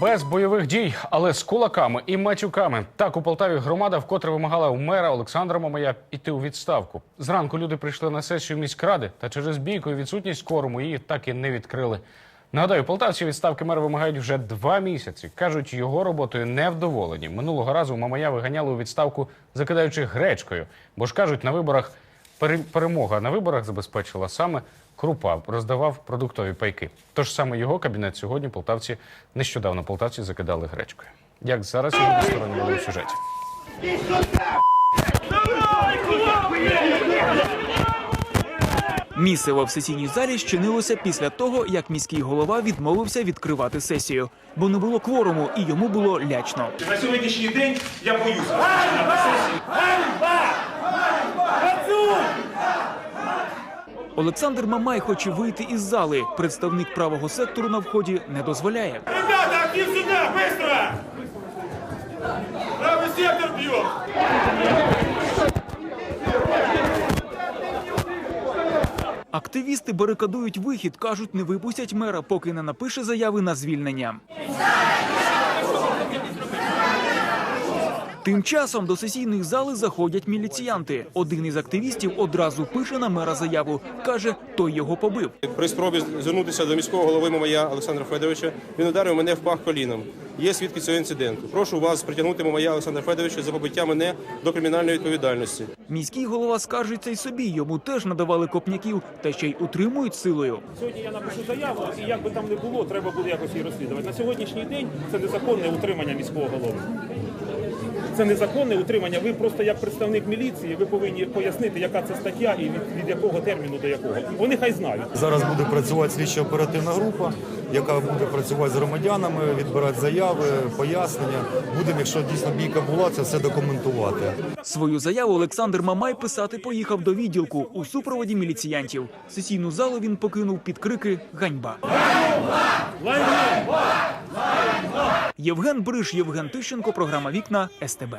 Без бойових дій, але з кулаками і матюками. Так у Полтаві громада вкотре вимагала у мера Олександра Мамая іти у відставку. Зранку люди прийшли на сесію міськради, та через бійку і відсутність кворуму її так і не відкрили. Нагадаю, полтавці відставки мера вимагають вже два місяці. кажуть, його роботою невдоволені. Минулого разу Мамая виганяли у відставку, закидаючи гречкою. Бо ж кажуть, на виборах перемога на виборах забезпечила саме Крупа роздавав продуктові пайки. Тож саме його кабінет сьогодні полтавці нещодавно полтавці закидали гречкою. Як зараз його відсторонювали у сюжеті. Місиво в сесійній залі щинилося після того, як міський голова відмовився відкривати сесію, бо не було кворуму і йому було лячно. На сьогоднішній день я боюся розпочинати сесію. Олександр Мамай хоче вийти із зали. Представник правого сектору на вході не дозволяє. Ребята, актив сюда, быстро! Правый сектор бьет! Активісти барикадують вихід, кажуть, не випустять мера, поки не напише заяви на звільнення. Тим часом до сесійної зали заходять міліціянти. Один із активістів одразу пише на мера заяву. каже, той його побив. При спробі звернутися до міського голови Мамая Олександра Федоровича він ударив мене в пах коліном. Є свідки цього інциденту. Прошу вас притягнути Мамая Олександра Федоровича за побиття мене до кримінальної відповідальності. Міський голова скаржиться й собі. Йому теж надавали копняків, та ще й утримують силою. Сьогодні я напишу заяву, і як би там не було, треба буде якось її розслідувати. На сьогоднішній день це незаконне утримання міського голови. Це незаконне утримання. Ви просто як представник міліції, ви повинні пояснити, яка це стаття і від, від якого терміну до якого. Вони хай знають. Зараз буде працювати слідчо оперативна група, яка буде працювати з громадянами, відбирати заяви, пояснення. Будемо, якщо дійсно бійка була, це все документувати. Свою заяву Олександр Мамай писати поїхав до відділку у супроводі міліціянтів. Сесійну залу він покинув під крики Ганьба. Євген Бриш, Євген Тищенко, програма Вікна СТБ.